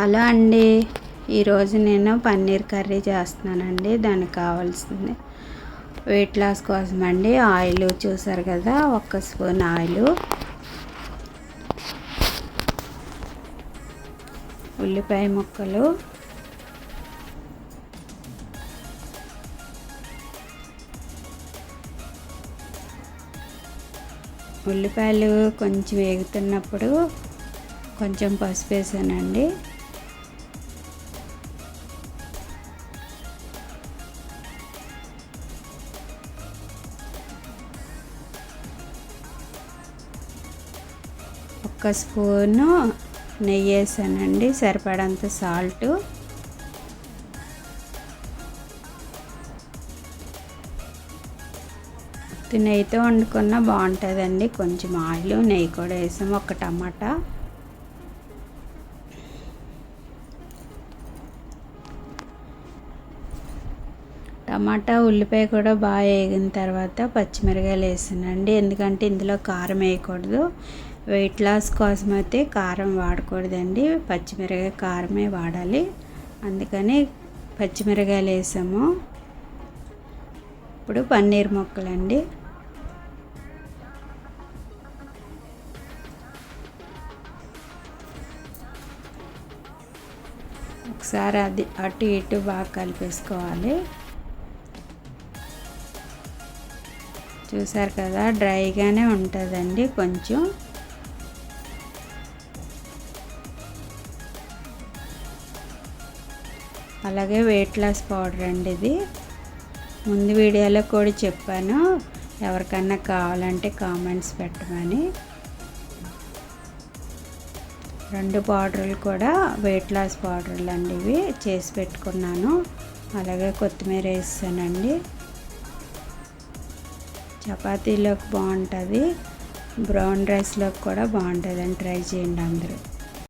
Hello అండి. ఈరోజు నేను పన్నీర్ కర్రీ చేస్తున్నానండి. దానికి కావాల్సింది వెయిట్ లాస్ కోసం అండి. ఆయిల్ చూసారు కదా ఒక్క స్పూన్ ఆయిల్. ఉల్లిపాయ ముక్కలు. ఉల్లిపాయలు కొంచెం వేగుతున్నప్పుడు కొంచెం పసుపు వేసానండి. ఒక్క స్పూను నెయ్యి వేసానండి సరిపడంత సాల్ట్. నెయ్యితో వండుకున్న బాగుంటుందండి కొంచెం ఆయిల్ నెయ్యి కూడా వేసాము ఒక టమాటా. టమాటా ఉల్లిపాయ కూడా బాగా వేగిన తర్వాత పచ్చిమిరకాయలు వేసానండి ఎందుకంటే ఇందులో కారం వేయకూడదు. వెయిట్ లాస్ కోసం అయితే కారం వాడకూడదండి. పచ్చిమిరకాయ కారమే వాడాలి. అందుకని పచ్చిమిరకాయలు వేసాము. ఇప్పుడు పన్నీర్ ముక్కలండి. ఒకసారి అది అటు ఇటు బాగా కలిపేసుకోవాలి. చూసారు కదా డ్రైగానే ఉంటుందండి కొంచెం. అలాగే వెయిట్ లాస్ పౌడర్ అండి ఇది. ముందు వీడియోలో కూడా చెప్పాను. ఎవరికన్నా కావాలంటే కామెంట్స్ పెట్టమని. రెండు పౌడర్లు కూడా వెయిట్ లాస్ పౌడర్లు అండి ఇవి. చేసి పెట్టుకున్నాను. అలాగే కొత్తిమీర వేసానండి. చపాతీలోకి బాగుంటుంది. బ్రౌన్ రైస్లోకి కూడా బాగుంటుందని ట్రై చేయండి అందరూ.